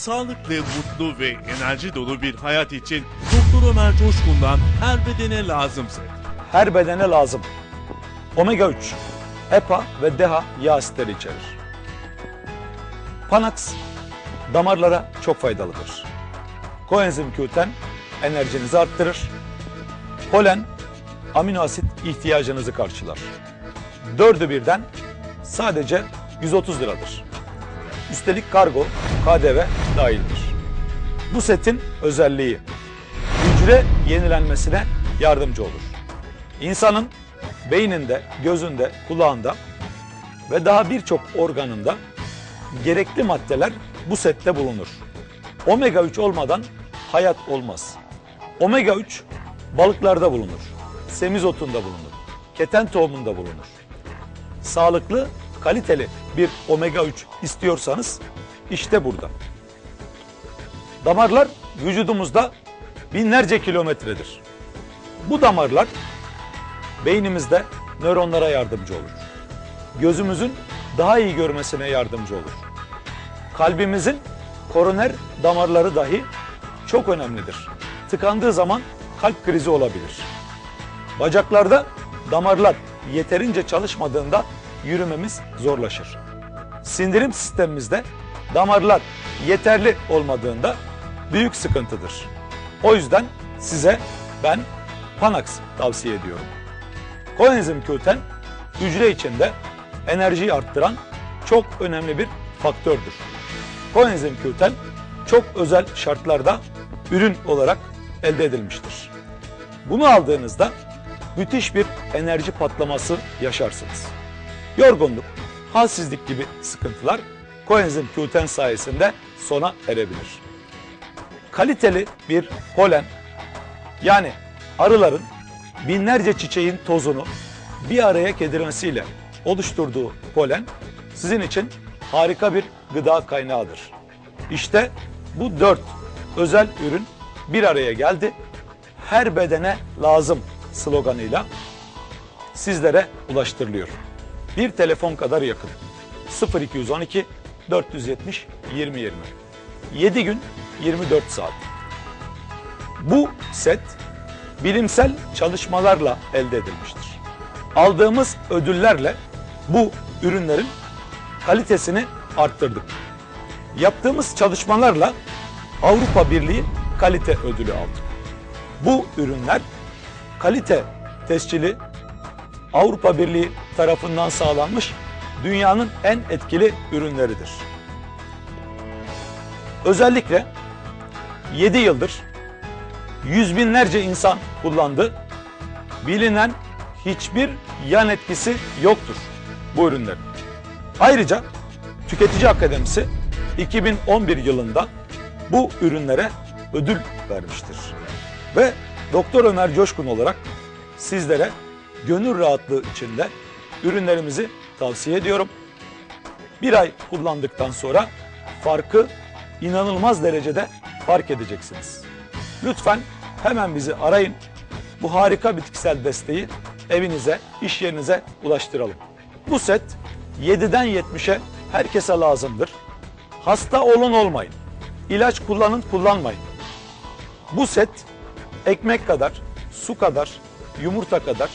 Sağlıklı, mutlu ve enerji dolu bir hayat için Doktor Ömer Coşkun'dan her bedene lazımsa. her bedene lazım. Omega 3, EPA ve DHA yağ asitleri içerir. Panax damarlara çok faydalıdır. Koenzim Q10 enerjinizi arttırır. Polen amino asit ihtiyacınızı karşılar. Dördü birden sadece 130 liradır. Üstelik kargo, KDV dahildir. Bu setin özelliği hücre yenilenmesine yardımcı olur. İnsanın beyninde, gözünde, kulağında ve daha birçok organında gerekli maddeler bu sette bulunur. Omega 3 olmadan hayat olmaz. Omega 3 balıklarda bulunur. Semizotunda bulunur. Keten tohumunda bulunur. Sağlıklı, kaliteli bir omega 3 istiyorsanız işte burada. Damarlar vücudumuzda binlerce kilometredir. Bu damarlar beynimizde nöronlara yardımcı olur. Gözümüzün daha iyi görmesine yardımcı olur. Kalbimizin koroner damarları dahi çok önemlidir. Tıkandığı zaman kalp krizi olabilir. Bacaklarda damarlar yeterince çalışmadığında yürümemiz zorlaşır. Sindirim sistemimizde damarlar yeterli olmadığında büyük sıkıntıdır. O yüzden size ben Panax tavsiye ediyorum. Koenzim Q10 hücre içinde enerjiyi arttıran çok önemli bir faktördür. Koenzim Q10 çok özel şartlarda ürün olarak elde edilmiştir. Bunu aldığınızda müthiş bir enerji patlaması yaşarsınız. Yorgunluk, halsizlik gibi sıkıntılar koenzim Q10 sayesinde sona erebilir. Kaliteli bir polen yani arıların binlerce çiçeğin tozunu bir araya kedirmesiyle oluşturduğu polen sizin için harika bir gıda kaynağıdır. İşte bu dört özel ürün bir araya geldi. Her bedene lazım sloganıyla sizlere ulaştırılıyor. Bir telefon kadar yakın. 0212 470 2020. 7 gün 24 saat. Bu set bilimsel çalışmalarla elde edilmiştir. Aldığımız ödüllerle bu ürünlerin kalitesini arttırdık. Yaptığımız çalışmalarla Avrupa Birliği kalite ödülü aldık. Bu ürünler kalite tescili Avrupa Birliği tarafından sağlanmış dünyanın en etkili ürünleridir. Özellikle 7 yıldır yüz binlerce insan kullandı. Bilinen hiçbir yan etkisi yoktur bu ürünlerin. Ayrıca Tüketici Akademisi 2011 yılında bu ürünlere ödül vermiştir. Ve Doktor Ömer Coşkun olarak sizlere gönül rahatlığı içinde ürünlerimizi tavsiye ediyorum. Bir ay kullandıktan sonra farkı inanılmaz derecede fark edeceksiniz. Lütfen hemen bizi arayın. Bu harika bitkisel desteği evinize, iş yerinize ulaştıralım. Bu set 7'den 70'e herkese lazımdır. Hasta olun olmayın. İlaç kullanın kullanmayın. Bu set ekmek kadar, su kadar, yumurta kadar,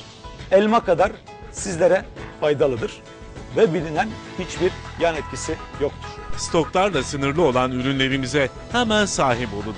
elma kadar sizlere faydalıdır ve bilinen hiçbir yan etkisi yoktur. Stoklarla sınırlı olan ürünlerimize hemen sahip olun.